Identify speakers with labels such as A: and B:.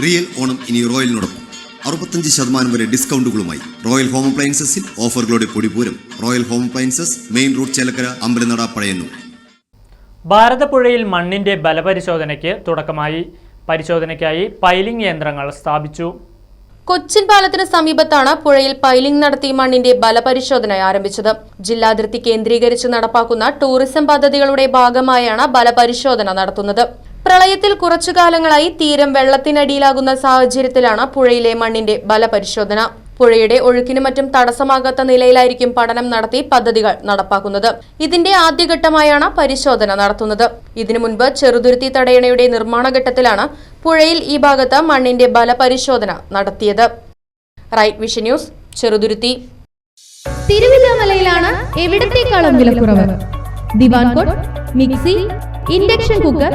A: Real Onam ഇനി റോയലിനോടൊപ്പം. അറുപത്തഞ്ച് ശതമാനം വരെ ഡിസ്കൗണ്ടുകളുമായി റോയൽ ഹോം അപ്ലയൻസസിൽ ഓഫറുകളുടെ പൊടിപൂരം Royal home appliances main road Chelakkara Ambalanada Pazhayannur.
B: ഭാരതപ്പുഴയിൽ മണ്ണിന്റെ ബലപരിശോധനയ്ക്ക് തുടക്കമായി. പരിശോധനയ്ക്കായി പൈലിംഗ് യന്ത്രങ്ങൾ സ്ഥാപിച്ചു.
C: കൊച്ചിൻ പാലത്തിന് സമീപത്താണ് പുഴയിൽ പൈലിംഗ് നടത്തി മണ്ണിന്റെ ബലപരിശോധന ആരംഭിച്ചത്. ജില്ലാതിർത്തി കേന്ദ്രീകരിച്ച് നടപ്പാക്കുന്ന ടൂറിസം പദ്ധതികളുടെ ഭാഗമായാണ് ബലപരിശോധന നടത്തുന്നത്. പ്രളയത്തിൽ കുറച്ചു കാലങ്ങളായി തീരം വെള്ളത്തിനടിയിലാകുന്ന സാഹചര്യത്തിലാണ് പുഴയിലെ മണ്ണിന്റെ ബലപരിശോധന. പുഴയുടെ ഒഴുക്കിന് മറ്റും തടസ്സമാകാത്ത നിലയിലായിരിക്കും പഠനം നടത്തി പദ്ധതികൾ നടപ്പാക്കുന്നത്. ഇതിന്റെ ആദ്യഘട്ടമായാണ് പരിശോധന നടത്തുന്നത്. ഇതിനു മുൻപ് ചെറുതുരുത്തി തടയണയുടെ നിർമ്മാണ ഘട്ടത്തിലാണ് പുഴയിൽ ഈ ഭാഗത്ത് മണ്ണിന്റെ ബലപരിശോധന നടത്തിയത്. Right Vision news Cheruthuruthy.
D: തിരുവില്ലാമലയിലാണ് എവിടത്തേക്കാളും വിലക്കുറവ് divan cot mixie induction cooker